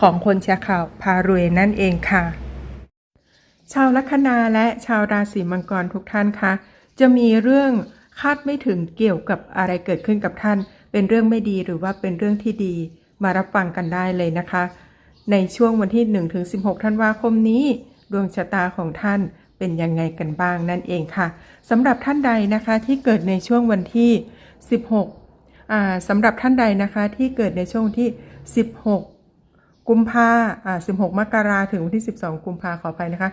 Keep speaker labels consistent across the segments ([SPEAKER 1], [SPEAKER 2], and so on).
[SPEAKER 1] ของคนแชร์ข่าวพารวยนั่นเองค่ะ ชาวลัคนาและชาวราศีมังกรทุกท่านคะจะมีเรื่องคาดไม่ถึงเกี่ยวกับอะไรเกิดขึ้นกับท่าน เป็นเรื่องไม่ดีหรือว่าเป็นเรื่องที่ดี มารับฟังกันได้เลยนะคะ ในช่วงวันที่1ถึง16 ธันวาคมนี้ ดวงชะตาของท่านเป็นยังไงกันบ้างนั่นเองค่ะสำหรับท่านใดนะคะที่เกิดในช่วงวันที่ 16อ่าสำหรับท่านใดนะคะที่เกิดในช่วงที่ 16 กุมภาอ่า16มกราถึงวันที่12กุมภาขออภัยนะคะ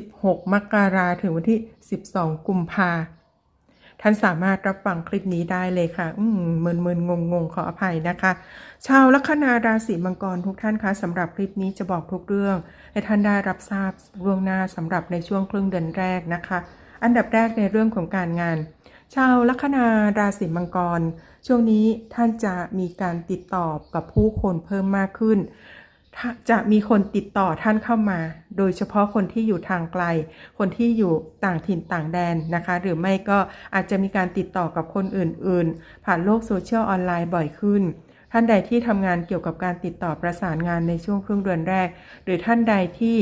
[SPEAKER 1] 16มกราถึงวันที่12กุมภาท่านสามารถรับฟังคลิปนี้ได้เลยค่ะ อืมมึนมึนงงงงขออภัยนะคะ ชาวลัคนาราศีมังกรทุกท่านคะสำหรับคลิปนี้จะบอกทุกเรื่อง ให้ท่านได้รับทราบล่วงหน้าสำหรับในช่วงครึ่งเดือนแรกนะคะ อันดับแรกในเรื่องของการงาน ชาวลัคนาราศีมังกร ช่วงนี้ท่านจะมีการติดต่อกับผู้คนเพิ่มมากขึ้น จะมีคนติดต่อท่านเข้ามา โดยเฉพาะคนที่อยู่ทางไกล คนที่อยู่ต่างถิ่นต่างแดนนะคะ หรือไม่ก็อาจจะมีการติดต่อกับคนอื่น ๆ ผ่านโลกโซเชียลออนไลน์บ่อยขึ้น ท่านใดที่ทำงานเกี่ยวกับการติดต่อประสานงานในช่วงครึ่งเดือนแรก หรือท่านใดที่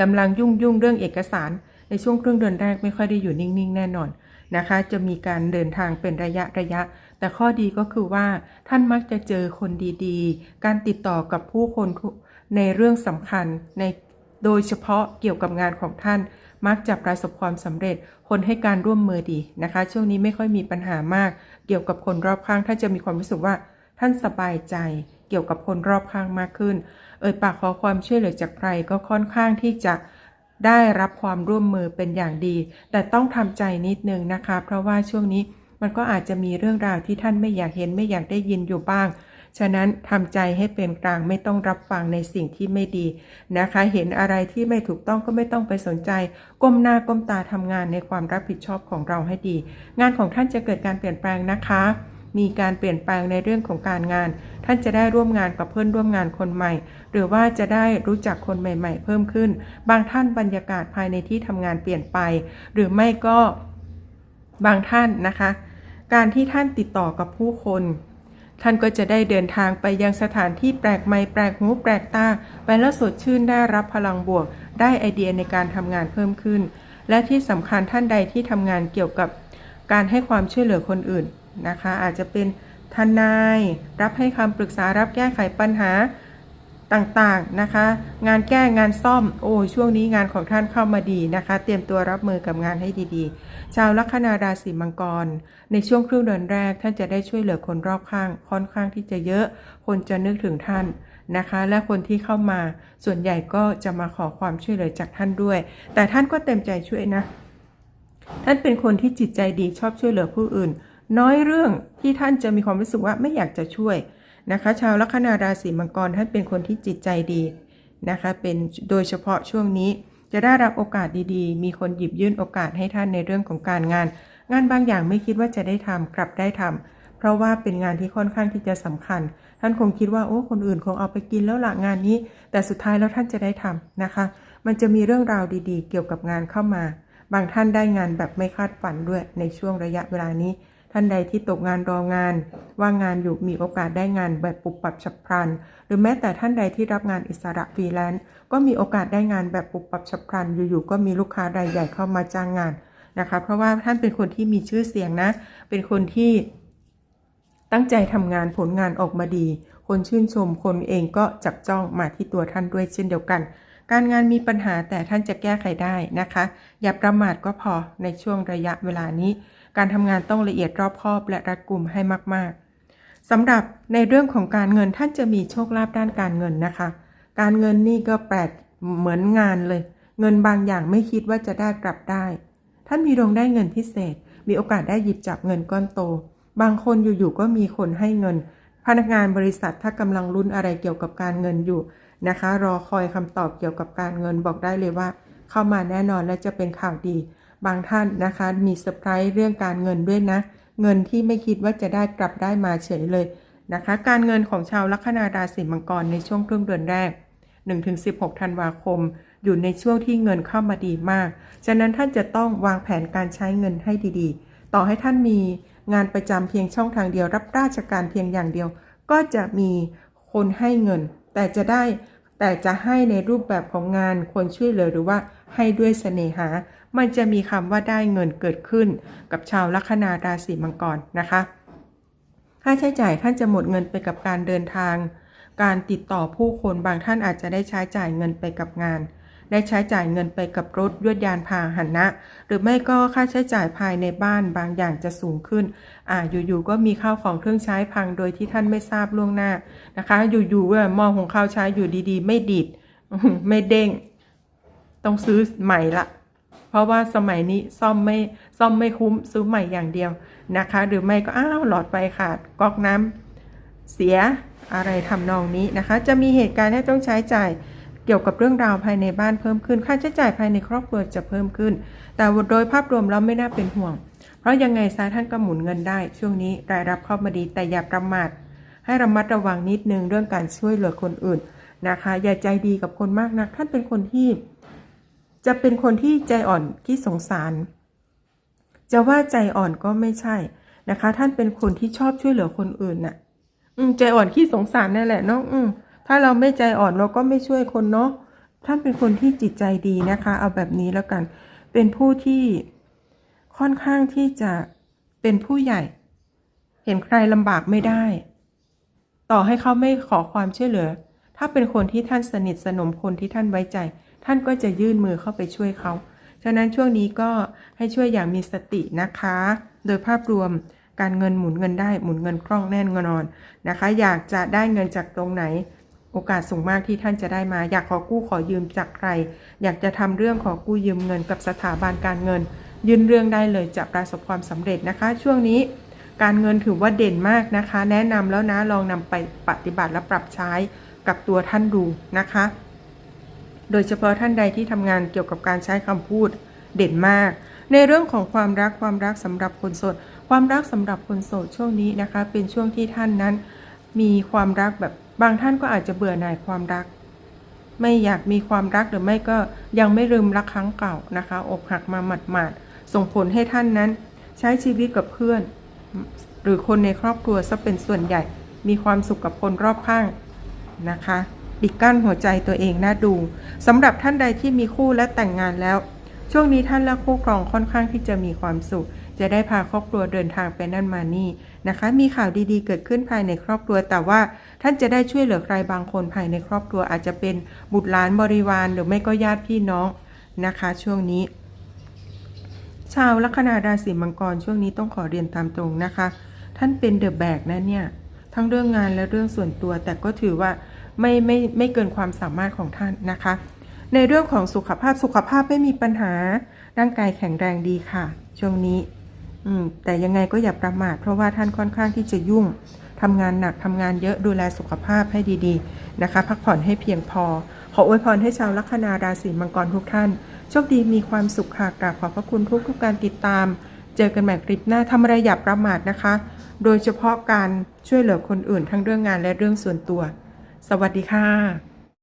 [SPEAKER 1] กำลังยุ่งยุ่งเรื่องเอกสาร ในช่วงครึ่งเดือนแรกไม่ค่อยได้อยู่นิ่ง ๆ แน่นอนนะคะ จะมีการเดินทางเป็นระยะระยะ แต่ข้อดีก็คือว่าท่านมักจะเจอคนดีๆ การติดต่อกับผู้คนในเรื่องสำคัญในโดยเฉพาะเกี่ยวกับงานของท่าน มักจะประสบความสำเร็จ คนให้การร่วมมือดีนะคะ ช่วงนี้ไม่ค่อยมีปัญหามาก เกี่ยวกับคนรอบข้าง ท่านจะมีความรู้สึกว่า ท่านสบายใจเกี่ยวกับคนรอบข้างมากขึ้น เอ่ยปากขอความช่วยเหลือจากใครก็ค่อนข้างที่จะได้รับความร่วมมือเป็นอย่างดี แต่ต้องทำใจนิดนึงนะคะ เพราะว่าช่วงนี้ มันก็อาจจะมีเรื่องราวที่ท่านไม่อยากเห็นไม่อยากได้ยินอยู่บ้าง ฉะนั้นทำใจให้เป็นกลางไม่ต้องรับฟังในสิ่งที่ไม่ดีนะคะ เห็นอะไรที่ไม่ถูกต้องก็ไม่ต้องไปสนใจ ก้มหน้าก้มตาทำงานในความรับผิดชอบของเราให้ดี งานของท่านจะเกิดการเปลี่ยนแปลงนะคะมีการเปลี่ยนแปลงในเรื่องของการงาน ท่านจะได้ร่วมงานกับเพื่อนร่วมงานคนใหม่ หรือว่าจะได้รู้จักคนใหม่ ๆ เพิ่มขึ้น บางท่านบรรยากาศภายในที่ทำงานเปลี่ยนไป หรือไม่ก็บางท่านนะคะ การที่ท่านติดต่อกับผู้คน ท่านก็จะได้เดินทางไปยังสถานที่แปลกใหม่แปลกหูแปลกตาไปแล้วสดชื่นได้รับพลังบวก ได้ไอเดียในการทำงานเพิ่มขึ้น และที่สำคัญท่านใดที่ทำงานเกี่ยวกับการให้ความช่วยเหลือคนอื่นนะคะ อาจจะเป็นทนาย รับให้คำปรึกษารับแก้ไขปัญหา ต่างๆนะคะ งานแก้งานซ่อมโอ้ช่วงนี้งานของท่านเข้ามาดีนะคะ เตรียมตัวรับมือกับงานให้ดีๆ ชาวลัคนาราศีมังกร ในช่วงครึ่งเดือนแรก ท่านจะได้ช่วยเหลือคนรอบข้าง ค่อนข้างที่จะเยอะ คนจะนึกถึงท่านนะคะ และคนที่เข้ามาส่วนใหญ่ก็จะมาขอความช่วยเหลือจากท่านด้วย แต่ท่านก็เต็มใจช่วยนะ ท่านเป็นคนที่จิตใจดีชอบช่วยเหลือผู้อื่น น้อยเรื่องที่ท่านจะมีความรู้สึกว่าไม่อยากจะช่วย นะคะ ชาวลัคนาราศีมังกรท่านเป็นคนที่จิตใจดีนะคะ เป็นโดยเฉพาะช่วงนี้จะได้รับโอกาสดีๆ มีคนหยิบยื่นโอกาสให้ท่านในเรื่องของการงาน งานบางอย่างไม่คิดว่าจะได้ทำกลับได้ทำเพราะว่าเป็นงานที่ค่อนข้างที่จะสำคัญ ท่านคงคิดว่าโอ้คนอื่นคงเอาไปกินแล้วละงานนี้ แต่สุดท้ายแล้วท่านจะได้ทำนะคะ มันจะมีเรื่องราวดีๆ เกี่ยวกับงานเข้ามา บางท่านได้งานแบบไม่คาดฝันด้วยในช่วงระยะเวลานี้ ท่านใดที่ตกงานรองาน ว่างงานอยู่มีโอกาสได้งานแบบปุบปับฉับพลัน หรือแม้แต่ท่านใดที่รับงานอิสระฟรีแลนซ์ก็มีโอกาสได้งานแบบปุบปับฉับพลัน อยู่ๆก็มีลูกค้ารายใหญ่เข้ามาจ้างงานนะคะ เพราะว่าท่านเป็นคนที่มีชื่อเสียงนะ เป็นคนที่ตั้งใจทำงานผลงานออกมาดี คนชื่นชมคนเองก็จับจ้องมาที่ตัวท่านด้วยเช่นเดียวกัน การงานมีปัญหาแต่ท่านจะแก้ไขได้นะคะ อย่าประมาทก็พอในช่วงระยะเวลานี้ การทำงานต้องละเอียดรอบคอบและรัดกุมให้มาก ๆสำหรับในเรื่องของการเงินท่านจะมีโชคลาภด้านการเงินนะคะ การเงินนี่ก็แปลกเหมือนงานเลย เงินบางอย่างไม่คิดว่าจะได้กลับได้ ท่านมีดวงได้เงินพิเศษ มีโอกาสได้หยิบจับเงินก้อนโต บางคนอยู่ๆก็มีคนให้เงิน พนักงานบริษัทถ้ากำลังลุ้นอะไรเกี่ยวกับการเงินอยู่นะคะ รอคอยคำตอบเกี่ยวกับการเงินบอกได้เลยว่า เข้ามาแน่นอนและจะเป็นข่าวดี บางท่านนะคะมีเซอร์ไพรส์เรื่องการเงินด้วยนะ เงินที่ไม่คิดว่าจะได้กลับได้มาเฉยเลยนะคะ การเงินของชาวลัคนาราศีมังกรในช่วงครึ่งเดือนแรก 1-16 ธันวาคม อยู่ในช่วงที่เงินเข้ามาดีมาก ฉะนั้นท่านจะต้องวางแผนการใช้เงินให้ดีๆ ต่อให้ท่านมีงานประจำเพียงช่องทางเดียวรับราชการเพียงอย่างเดียว ก็จะมีคนให้เงิน แต่จะได้แต่จะให้ในรูปแบบของงานคนช่วยเหลือหรือว่าให้ด้วยเสน่หา มันจะมีคำว่าได้เงินเกิดขึ้นกับชาวลัคนาราศีมังกรนะคะค่าใช้จ่ายท่านจะหมดเงินไปกับการเดินทาง การติดต่อผู้คนบางท่านอาจจะได้ใช้จ่ายเงินไปกับงาน ได้ใช้จ่ายเงินไปกับรถยวดยานพาหนะ หรือไม่ก็ค่าใช้จ่ายภายในบ้านบางอย่างจะสูงขึ้น อ่า อยู่ๆ ก็มีข้าวของเครื่องใช้พังโดยที่ท่านไม่ทราบล่วงหน้านะคะ อยู่ๆหม้อหุงข้าวใช้อยู่ดีๆ ไม่ดีดไม่เด้ง ต้องซื้อใหม่ละ เพราะว่าสมัยนี้ซ่อมไม่ซ่อมไม่คุ้มซื้อใหม่อย่างเดียวนะคะ หรือไม่ก็อ้าวหลอดไฟขาดก๊อกน้ำเสียอะไรทำนองนี้นะคะ จะมีเหตุการณ์ที่ต้องใช้จ่ายเกี่ยวกับเรื่องราวภายในบ้านเพิ่มขึ้น ค่าใช้จ่ายภายในครอบครัวจะเพิ่มขึ้น แต่โดยภาพรวมแล้วไม่น่าเป็นห่วง เพราะยังไงซะท่านก็หมุนเงินได้ ช่วงนี้รายรับเข้ามาดีแต่อย่าประมาทให้ระมัดระวังนิดนึงเรื่องการช่วยเหลือคนอื่นนะคะ อย่าใจดีกับคนมากนักท่านเป็นคนที่ จะเป็นคนที่ใจอ่อนที่สงสาร จะว่าใจอ่อนก็ไม่ใช่นะคะ ท่านเป็นคนที่ชอบช่วยเหลือคนอื่นน่ะ อืมใจอ่อนขี้สงสารนั่นแหละเนาะอืมถ้าเราไม่ใจอ่อนเราก็ไม่ช่วยคนเนาะท่านเป็นคนที่จิตใจดีนะคะ เอาแบบนี้แล้วกัน เป็นผู้ที่ค่อนข้างที่จะเป็นผู้ใหญ่ เห็นใครลำบากไม่ได้ ต่อให้เขาไม่ขอความช่วยเหลือ ถ้าเป็นคนที่ท่านสนิทสนมคนที่ท่านไว้ใจ ท่านก็จะยื่นมือเข้าไปช่วยเขา ฉะนั้นช่วงนี้ก็ให้ช่วยอย่างมีสตินะคะ โดยภาพรวมการเงินหมุนเงินได้หมุนเงินคล่องแน่นงนอนนะคะ อยากจะได้เงินจากตรงไหน โอกาสสูงมากที่ท่านจะได้มา อยากขอกู้ขอยืมจากใคร อยากจะทำเรื่องขอกู้ยืมเงินกับสถาบันการเงิน ยื่นเรื่องได้เลยจะประสบความสำเร็จนะคะ ช่วงนี้การเงินถือว่าเด่นมากนะคะ แนะนำแล้วนะลองนำไปปฏิบัติและปรับใช้กับตัวท่านดูนะคะ โดยเฉพาะท่านใดที่ทำงานเกี่ยวกับการใช้คำพูดเด่นมาก ในเรื่องของความรักความรักสำหรับคนโสด ความรักสำหรับคนโสดช่วงนี้นะคะ เป็นช่วงที่ท่านนั้น มีความรักแบบบางท่านก็อาจจะเบื่อหน่ายความรัก ไม่อยากมีความรักหรือไม่ก็ยังไม่ลืมรักครั้งเก่านะคะอกหักมาหมาดๆส่งผลให้ท่านนั้น ใช้ชีวิตกับเพื่อน หรือคนในครอบครัวซะเป็นส่วนใหญ่ มีความสุขกับคนรอบข้างนะคะ ปิดกั้นหัวใจตัวเองน่าดูสำหรับท่านใดที่มีคู่และแต่งงานแล้ว ช่วงนี้ท่านและคู่ครองค่อนข้างที่จะมีความสุข จะได้พาครอบครัวเดินทางไปนั่นมานี่นะคะ มีข่าวดีๆ เกิดขึ้นภายในครอบครัว แต่ว่าท่านจะได้ช่วยเหลือใครบางคนภายในครอบครัวอาจจะเป็นบุตรหลานบริวารหรือไม่ก็ญาติพี่น้องนะคะ ช่วงนี้ ชาวลัคนาราศีมังกรช่วงนี้ต้องขอเรียนตามตรงนะคะ ท่านเป็นเดอะแบกนะเนี่ยทั้งเรื่องงานและเรื่องส่วนตัว แต่ก็ถือว่า ไม่ไม่ไม่เกินความสามารถของท่านนะคะ ในเรื่องของสุขภาพสุขภาพไม่มีปัญหาร่างกายแข็งแรงดีค่ะ ช่วงนี้อืมแต่ยังไงก็อย่าประมาทเพราะว่าท่านค่อนข้างที่จะยุ่งทำงานหนักทำงานเยอะดูแลสุขภาพให้ดีๆนะคะ พักผ่อนให้เพียงพอ ขออวยพรให้ชาวลัคนาราศีมังกรทุกท่านโชคดีมีความสุขค่ะกราบขอบพระคุณทุกทุกการติดตาม เจอกันใหม่คลิปหน้าทำอะไรอย่าประมาทนะคะ โดยเฉพาะการช่วยเหลือคนอื่นทั้งเรื่องงานและเรื่องส่วนตัว สวัสดีค่ะ